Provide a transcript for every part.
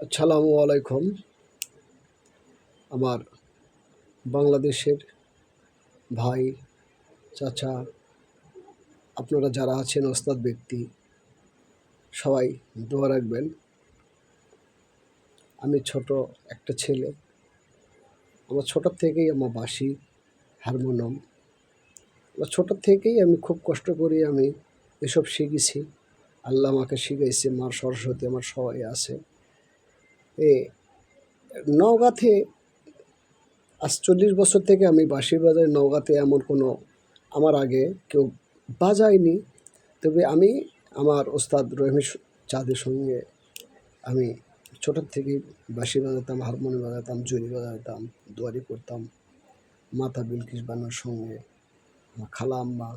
আসসালামু আলাইকুম। আমার বাংলাদেশের ভাই, চাচা, আপনারা যারা আছেন ওস্তাদ ব্যক্তি, সবাই দোয়া রাখবেন। আমি ছোট একটা ছেলে। আমার ছোট থেকেই আমার বাঁশি, হারমোনিয়াম। আমার ছোট থেকেই আমি খুব কষ্ট করে আমি এসব শিখেছি। আল্লাহ আমাকে শিখাইছে, মার সরস্বতী আমার সবাই আছে। নওগাঁতে আজ চল্লিশ বছর থেকে আমি বাঁশি বাজাই নওগাঁতে এমন কোনো, আমার আগে কেউ বাজায়নি। তবে আমি আমার ওস্তাদ রহিম চাঁদের সঙ্গে আমি ছোটোর থেকেই বাঁশি বাজাতাম, হারমোনিয়াম বাজাতাম, জুরি বাজাতাম, দুয়ারি করতাম, মাথা বিলকিস বানার সঙ্গে, আমার খালা আম্মা,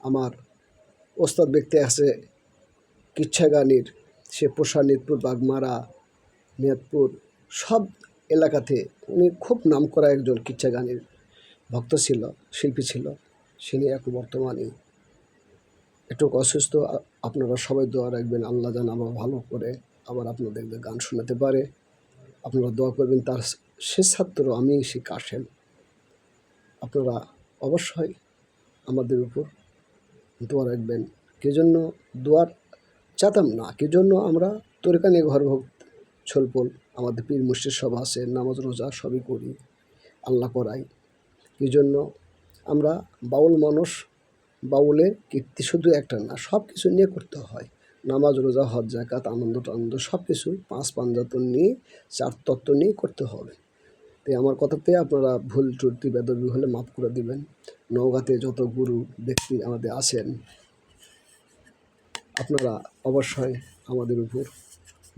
আমার ওস্তাদ ব্যক্তি আছে কিচ্ছা গানির সে পোষা নিতপুর বাগমারা নিয়াতপুর সব এলাকাতে উনি খুব নাম করা একজন কিচ্ছা গানের ভক্ত ছিল, শিল্পী ছিল। তিনি এখন বর্তমানে একটু অসুস্থ। আপনারা সবাই দোয়া রাখবেন, আল্লাহ যেন আবার ভালো করে আবার আপনাদেরকে গান শোনাতে পারে। আপনারা দোয়া করবেন, তার শেষ ছাত্র আমি, সে কাশেম। আপনারা অবশ্যই আমাদের উপর দোয়া রাখবেন। কে জন্য দোয়ার চাতাম না কে জন্য আমরা তরিকানি ঘর ভক্ত ছলপল আমাদের পীর মুর্শিদ সব আছে, নামাজ, রোজা সবই করি, আল্লাহ করাই। এই জন্য আমরা বাউল মানুষ, বাউলের কীর্তি শুধু একটা না সব কিছু নিয়ে করতে হয়। নামাজ, রোজা, হজ জাকাত আনন্দ টানন্দ সব কিছু পাঁচ পাঞ্জাতন নিয়ে, চার তত্ত্ব নিয়ে করতে হবে। তাই আমার কথাতে আপনারা ভুল, ত্রুটি, বেদবি হলে মাফ করে দিবেন। নওগাঁতে যত গুরু, ব্যক্তি আমাদের আছেন, আপনারা অবশ্যই আমাদের উপর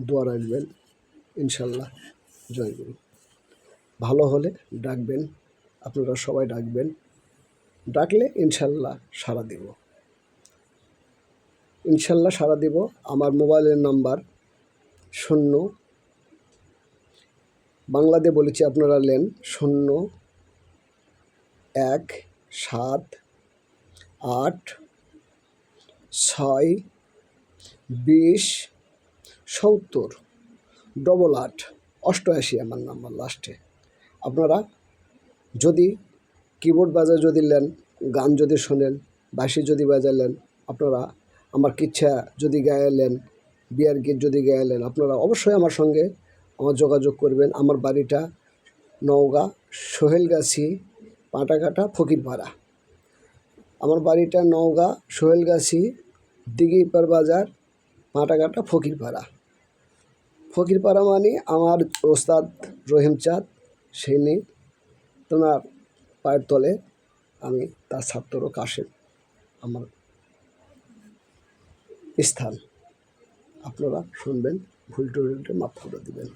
দোয়া রাখবেন। ইনশাল্লাহ। জয় গুরু। ভালো হলে ডাকবেন, আপনারা সবাই ডাকবেন। ডাকলে ইনশাল্লাহ সাড়া দেব। ইনশাল্লাহ সাড়া দেব। আমার মোবাইলের নাম্বার শূন্য। বাংলাতে বলেছি আপনারা লেন শূন্য, এক, সাত, আট, ছয়, বিশ, সত্তর। ডবল আট অষ্টআশি আমার নাম্বার লাস্টে আপনারা যদি কিবোর্ড বাজায় যদি নেন, গান যদি শোনেন, বাঁশি যদি বাজালেন আপনারা আমার কিচ্ছা যদি গায়ালেন বিয়ার গীত যদি গায়ালেন আপনারা অবশ্যই আমার সঙ্গে আমার যোগাযোগ করবেন। আমার বাড়িটা নওগাঁ, সোহেলগাছি, পাটাঘাটা, ফকিরপাড়া। আমার বাড়িটা নওগাঁ, সোহেলগাছি দিঘিপার বাজার, পাটাঘাটা, ফকিরপাড়া। ফকিরপাড়া মানে আমার ওস্তাদ রহিম চাঁদ সেই নেই তোমার পায়ের তলে, আমি তার ছাত্র কাশেম, আমার স্থান। আপনারা শুনবেন, ভুল টুলটে মাফ করে দেবেন।